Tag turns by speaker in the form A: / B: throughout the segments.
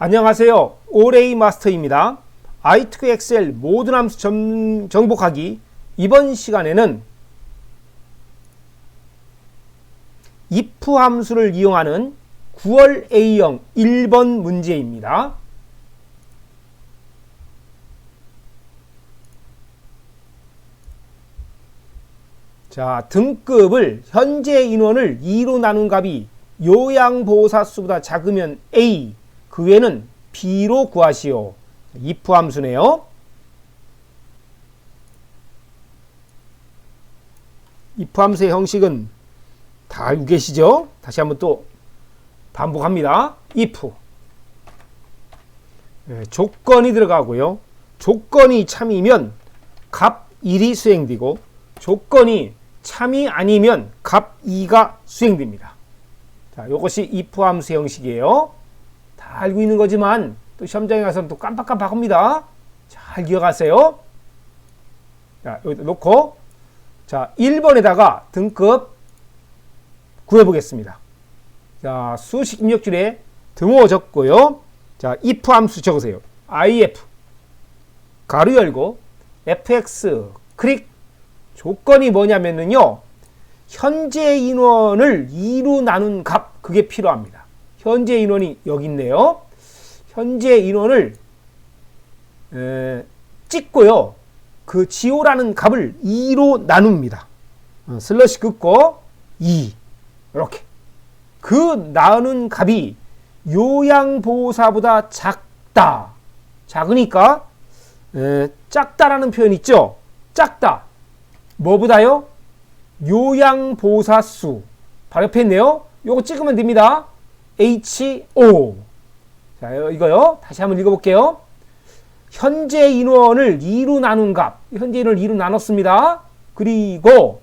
A: 안녕하세요. 오레이 마스터입니다. 아이트크 엑셀 모든 함수 점- 정복하기 이번 시간에는 if 함수를 이용하는 9월 A형 1번 문제입니다. 자, 등급을 현재 인원을 2로 나눈 값이 요양보호사 수보다 작으면 A, 그 외는 B로 구하시오. if 함수네요. if 함수의 형식은 다 알고 계시죠? 다시 한번 또 반복합니다. if 예, 조건이 들어가고요. 조건이 참이면 값 1이 수행되고 조건이 참이 아니면 값 2가 수행됩니다. 자, 이것이 if 함수 형식이에요. 다 알고 있는 거지만 또 시험장에 가서는 또 깜빡깜빡합니다. 잘 기억하세요. 자, 여기다 놓고 자, 1번에다가 등급 구해 보겠습니다. 자, 수식 입력줄에 등호 적고요. 자, if 함수 적으세요. if 가로 열고 fx 클릭 조건이 뭐냐면은요. 현재 인원을 2로 나눈 값 그게 필요합니다. 현재 인원이 여기 있네요. 현재 인원을 에, 찍고요. 그 지오라는 값을 2로 나눕니다. 어, 슬러시 긋고 2 이렇게 그 나누는 값이 요양보호사보다 작다. 작으니까 에, 작다라는 표현 있죠. 작다. 뭐보다요? 요양보호사 수. 바로 옆에 있네요. 요거 찍으면 됩니다. HO. 자, 이거요. 다시 한번 읽어볼게요. 현재 인원을 2로 나눈 값. 현재 인원을 2로 나눴습니다. 그리고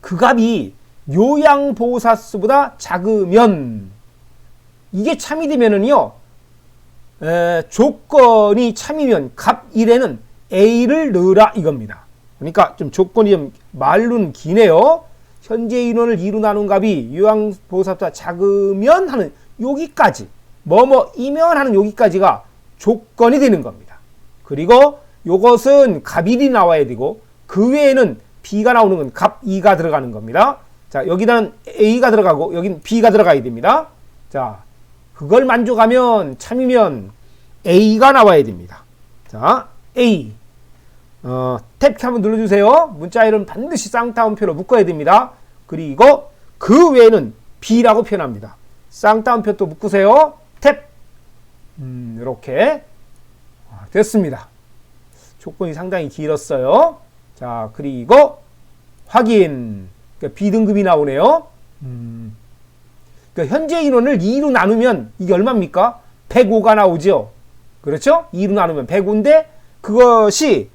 A: 그 값이 요양보호사 수보다 작으면 이게 참이 되면은요. 에, 조건이 참이면 값 1에는 A를 넣으라 이겁니다. 그러니까 좀 조건이 좀 말로는 기네요. 현재 인원을 2로 나눈 값이 요양보호사보다 작으면 하는 여기까지 뭐뭐이면 하는 여기까지가 조건이 되는 겁니다. 그리고 요것은 값 1이 나와야 되고 그 외에는 B가 나오는 건 값 2가 들어가는 겁니다. 자 여기는 A가 들어가고 여긴 B가 들어가야 됩니다. 자 그걸 만족하면 참이면 A가 나와야 됩니다. 자 A 어, 탭키 한번 눌러주세요. 문자 이름 반드시 쌍따옴표로 묶어야 됩니다. 그리고 그 외에는 B라고 표현합니다. 쌍따옴표 또 묶으세요. 탭. 음, 이렇게 아, 됐습니다. 조건이 상당히 길었어요. 자, 그리고 확인. 그러니까 B등급이 나오네요. 음, 그러니까 현재 인원을 2로 나누면 이게 얼마입니까? 105가 나오죠. 그렇죠? 2로 나누면 105인데 그것이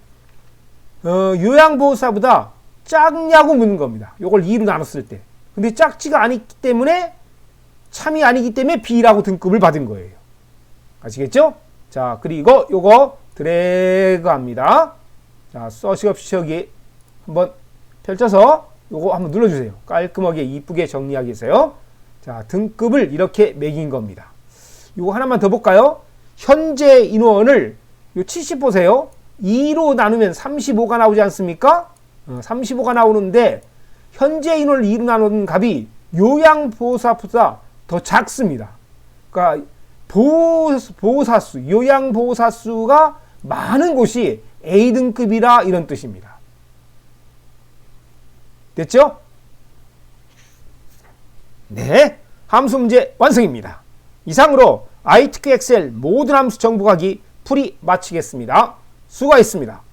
A: 어, 요양보호사보다 작냐고 묻는 겁니다. 요걸 2로 나눴을 때. 근데 작지가 않기 때문에 참이 아니기 때문에 B라고 등급을 받은 거예요. 아시겠죠? 자, 그리고 요거 드래그 합니다. 자, 서식 없이 여기 한번 펼쳐서 요거 한번 눌러주세요. 깔끔하게 이쁘게 정리하기 위해서요. 자, 등급을 이렇게 매긴 겁니다. 요거 하나만 더 볼까요? 현재 인원을 요 70 보세요. 2로 나누면 35가 나오지 않습니까? 어, 35가 나오는데 현재 인원을 2로 나누는 값이 요양보호사보다 더 작습니다. 그러니까 보호, 보호사수, 요양보호사수가 많은 곳이 A등급이라 이런 뜻입니다. 됐죠? 네, 함수 문제 완성입니다. 이상으로 ITQ 엑셀 모든 함수 정복하기 풀이 마치겠습니다. 수고하셨습니다.